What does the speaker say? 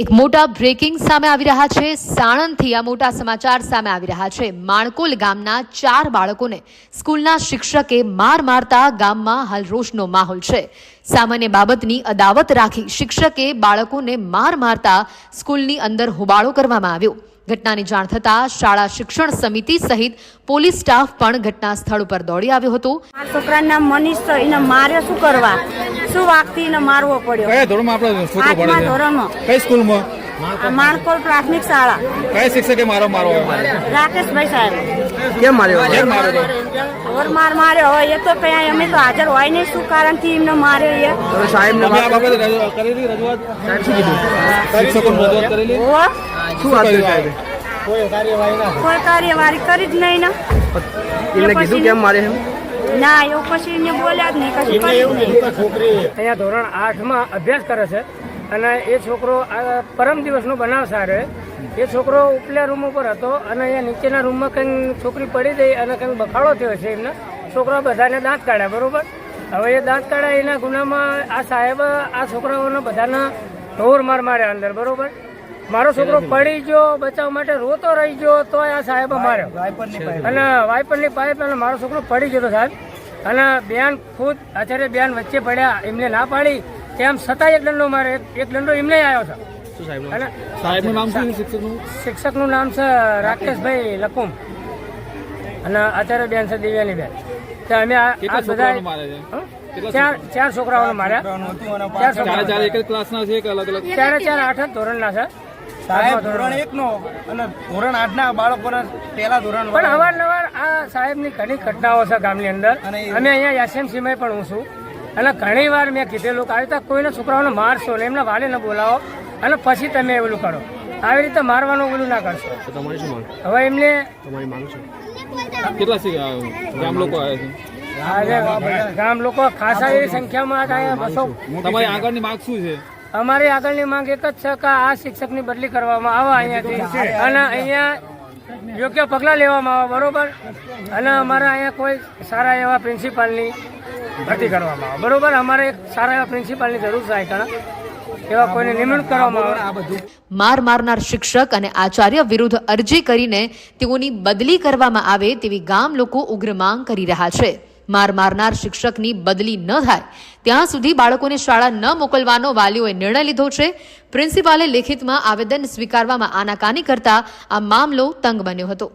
એક મોટા બ્રેકિંગ સામે આવી રહ્યા છે. સાણંદથી આ મોટા સમાચાર સામે આવી રહ્યા છે. માણકોલ ગામના ચાર બાળકોને સ્કૂલના શિક્ષકે માર મારતા ગામમાં હાલ રોષનો માહોલ છે. સામાન્ય બાબતની અદાવત રાખી શિક્ષકે બાળકોને માર મારતા સ્કૂલની અંદર હોબાળો કરવામાં આવ્યો. ઘટનાની જાણ થતાં શાળા શિક્ષણ સમિતિ સહિત પોલીસ સ્ટાફ પણ ઘટના સ્થળ ઉપર દોડી આવ્યો હતો. આ છોકરાનું મનીષ તો એને માર્યો શું કરવા? શું વાગતી એને મારવો પડ્યો? કયા ધોરણમાં આપણો છોકરો ભણે છે? ધોરણમાં. કઈ સ્કૂલમાં? માણકોલ પ્રાથમિક શાળા. કયા શિક્ષકે મારો મારો રાકેશભાઈ સાહેબ. કેમ માર્યો ઓર માર માર્યો હોય એ તો કઈ અમે તો હાજર હોય નહીં શું કારણથી એમને માર્યો એ? આ વાત કરેલી રજૂઆત? સાહેબ શું કીધું? શિક્ષકો રજૂઆત કરેલી? શું વાત કરી સાહેબે? કોઈ કાર્યવાહી કરી જ નહીં ને. એમને કીધું કેમ મારે એમ? ના એવું પછી એમને બોલ્યા જ નહીં કશું કર્યું નહીં. અહીંયા ધોરણ આઠમાં અભ્યાસ કરે છે. અને એ છોકરો આ પરમ દિવસનો બનાવ સારે એ છોકરો ઉપલા રૂમ ઉપર હતો અને અહીંયા નીચેના રૂમમાં કંઈક છોકરી પડી ગઈ અને કંઈક બખાડો થયો છે એમને. છોકરા બધાને દાંત કાઢ્યા બરાબર? હવે એ દાંત કાઢ્યા એના ગુનામાં આ સાહેબ આ છોકરાઓને બધાના ઢોર માર માર્યા અંદર બરાબર? મારો છોકરો પડી ગયો બચાવ માટે રોતો રહી ગયો તો આ સાહેબ માર્યો અને વાઇપરની પાઇપ અને મારો છોકરો પડી ગયો સાહેબ. અને બેન ખુદ આચાર્ય બેન વચ્ચે પડ્યા એમને ના પાડી. તેમ છતાં એક દંડો મારે એક- દંડો એમને આવ્યો છે. શું સાહેબ નામ? છે શિક્ષકનું? નામ છે રાકેશભાઈ લકુમ. અને આચાર્ય બેન છે દિવ્યાની બેન. તો અમે આ બધા ચાર ચાર છોકરાઓને માર્યા ચાર એક જ ક્લાસના છે કે અલગ અલગ? ચારે ચાર આઠ જ ધોરણના છે. સાહેબ ધોરણ એક નો અને ધોરણ આઠ ના બાળકોને પહેલા ધોરણ પણ અવારનવાર આ સાહેબની ઘણી ઘટનાઓ છે ગામની અંદર. અમે અહીંયા એસએમસીમાં પણ હું છું. અને ઘણી વાર મેં કીધેલું કે આવી રીતે કોઈને છોકરાઓને મારશો ને એમના વાલીને બોલાવો અને પછી તમે એવું કરો. આવી રીતે મારવાનું ઓલું ના કરશો. હવે એમને ગામ લોકો ખાસા એવી સંખ્યામાં તમારી આગળની માર્ક શું છે? અમારી આગળની માંગ એક જ છે કે આ શિક્ષકની બદલી કરવામાં આવે અહીંયાથી અને અહીંયા યોગ્ય પગલાં લેવામાં આવે બરોબર? અને અમારા અહીંયા કોઈ સારા એવા પ્રિન્સિપાલની ભરતી કરવામાં આવે. બરોબર? અમારે સારા એવા પ્રિન્સિપાલની જરૂર છે આવે. માર મારનાર શિક્ષક અને આચાર્ય વિરુદ્ધ અરજી કરીને તેઓની બદલી કરવામાં આવે તેવી ગામ લોકો ઉગ્ર માંગ કરી રહ્યા છે. માર મારનાર શિક્ષકની બદલી ન થાય. ત્યાં સુધી બાળકોને શાળા ન મોકલવાનો વાલીઓએ નિર્ણય લીધો છે. પ્રિન્સિપાલે લેખિતમાં આવેદન સ્વીકારવામાં આનાકાની કરતા આ મામલો તંગ બન્યો હતો.